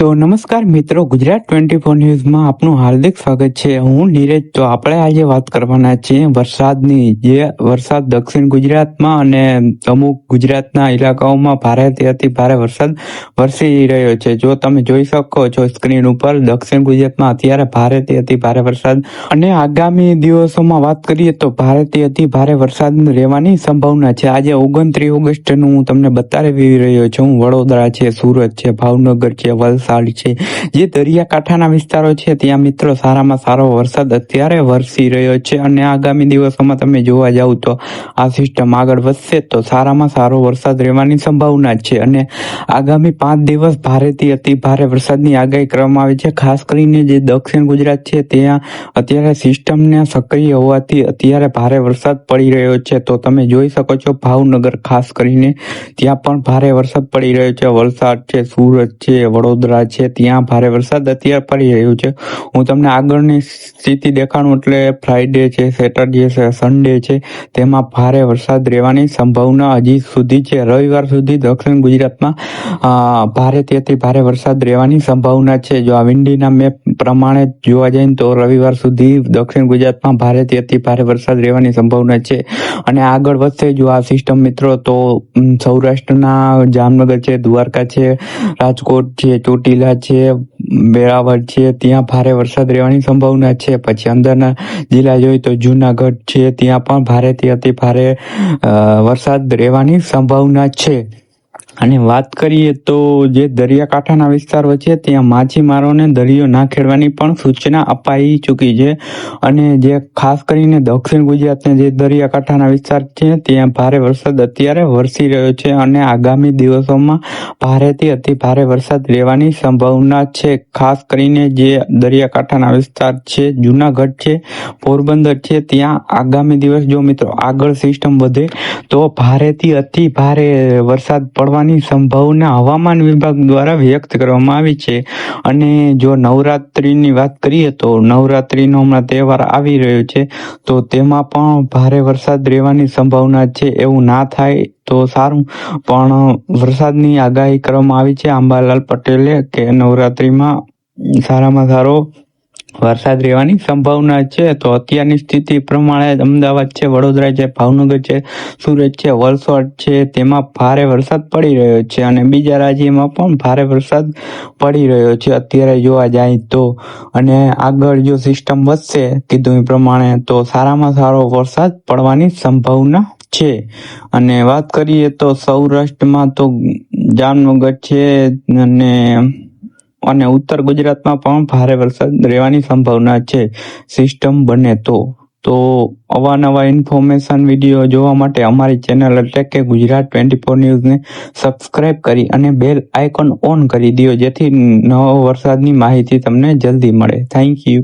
તો નમસ્કાર મિત્રો, ગુજરાત ટ્વેન્ટી ફોર ન્યૂઝમાં આપનું હાર્દિક સ્વાગત છે. હું નીરજ, તો આપણે આજે વાત કરવાના છીએ વરસાદની. જે વરસાદ દક્ષિણ ગુજરાતમાં અને અમુક ગુજરાતના ઇલાકાઓમાં ભારેથી અતિ ભારે વરસાદ વરસી રહ્યો છે. જો તમે જોઈ શકો છો સ્ક્રીન ઉપર, દક્ષિણ ગુજરાતમાં અત્યારે ભારેથી અતિ ભારે વરસાદ અને આગામી દિવસોમાં વાત કરીએ તો ભારેથી અતિ ભારે વરસાદ રહેવાની સંભાવના છે. આજે ઓગણત્રીસ ઓગસ્ટનું હું તમને બતાવી રહ્યો છું. વડોદરા છે, સુરત છે, ભાવનગર છે, વલસાડ છે. જે દરિયાકાંઠાના વિસ્તારો છે, ત્યાં મિત્રો સારામાં સારો વરસાદ અત્યારે વરસી રહ્યો છે અને આગામી દિવસોમાં તમે જોવા જાવ તો આ સિસ્ટમ આગળ વધશે તો સારામાં સારો વરસાદ રહેવાની સંભાવના છે અને આગામી પાંચ દિવસ ભારેથી અતિ ભારે વરસાદની આગાહી કરવામાં આવી છે. ખાસ કરીને જે દક્ષિણ ગુજરાત છે, ત્યાં અત્યારે સિસ્ટમને સક્રિય હોવાથી અત્યારે ભારે વરસાદ પડી રહ્યો છે. તો તમે જોઈ શકો છો ભાવનગર ખાસ કરીને ત્યાં પણ ભારે વરસાદ પડી રહ્યો છે. વલસાડ છે, સુરત છે, વડોદરા છે, ત્યાં ભારે વરસાદ અત્યારે પડી રહ્યો છે. હું તમને આગળની સ્થિતિ દેખાડું એટલે ફ્રાઈડે છે સેટરડે છે સન્ડે છે, તેમાં ભારે વરસાદ રહેવાની સંભાવના હજી સુધી છે. રવિવાર સુધી દક્ષિણ ગુજરાતમાં ભારે તેથી ભારે વરસાદ રહેવાની સંભાવના છે. જો આ વિંડીના મેપ પ્રમાણે જોવા જઈએ તો રવિવાર સુધી દક્ષિણ ગુજરાતમાં ભારે તેથી ભારે વરસાદ રહેવાની સંભાવના છે. અને આગળ વધશે, જો આ સિસ્ટમ મિત્રો, તો સૌરાષ્ટ્રના જામનગર છે, દ્વારકા છે, રાજકોટ છે ચોટીલા છે વેરાવળ છે, ત્યાં ભારે વરસાદ રહેવાની સંભાવના છે. પછી અંદરના જિલ્લા જોઈએ તો જુનાગઢ છે, ત્યાં પણ ભારેથી અતિ ભારે વરસાદ રહેવાની સંભાવના છે. અને વાત કરીએ તો જે દરિયાકાંઠાના વિસ્તારો છે, ત્યાં માછીમારોને દરિયો ના ખેડવાની પણ સૂચના અપાઈ ચૂકી છે. અને જે ખાસ કરીને દક્ષિણ ગુજરાતના જે દરિયાકાંઠાના વિસ્તાર છે, ત્યાં ભારે વરસાદ અત્યારે વરસી રહ્યો છે અને આગામી દિવસોમાં ભારેથી અતિ ભારે વરસાદ રહેવાની સંભાવના છે. ખાસ કરીને જે દરિયાકાંઠાના વિસ્તાર છે, જુનાગઢ છે, પોરબંદર છે, ત્યાં આગામી દિવસ જો મિત્રો આગળ સિસ્ટમ વધે, તો ભારેથી અતિ ભારે વરસાદ પડવાની સંભાવના હવામાન વિભાગ દ્વારા વ્યક્ત કરવામાં આવી છે. અને જો નવરાત્રિની વાત કરીએ તો નવરાત્રિનો હમણાં તહેવાર આવી રહ્યો છે, તો તેમાં પણ ભારે વરસાદ રહેવાની સંભાવના છે એવું ના થાય તો સારું. પણ વરસાદની આગાહી કરવામાં આવી છે. આંબાલાલ પટેલે કે નવરાત્રિમાં સારામાં સારો વરસાદ રહેવાની સંભાવના છે, તો અત્યારની સ્થિતિ પ્રમાણે અમદાવાદ છે, વડોદરા છે, ભાવનગર છે, સુરત છે, વલસાડ છે, તેમાં ભારે વરસાદ પડી રહ્યો છે અને બીજા રાજ્યમાં પણ ભારે વરસાદ પડી રહ્યો છે. અત્યારે જોવા જાય તો અને આગળ જો સિસ્ટમ વધશે કીધું એ પ્રમાણે, તો સારામાં સારો વરસાદ પડવાની સંભાવના છે. અને વાત કરીએ તો સૌરાષ્ટ્રમાં તો જામનગર છે અને અને ઉત્તર ગુજરાતમાં પણ ભારે વરસાદ રહેવાની સંભાવના છે. સિસ્ટમ બને તો. તો અવાનવા ઇન્ફોર્મેશન વીડિયો જોવા માટે અમારી ચેનલ એટલે કે ગુજરાત ટ્વેન્ટી ફોર ન્યૂઝને સબસ્ક્રાઇબ કરી અને બેલ આઇકોન ઓન કરી દો જેથી નવો વરસાદની માહિતી તમને જલ્દી મળે. Thank you.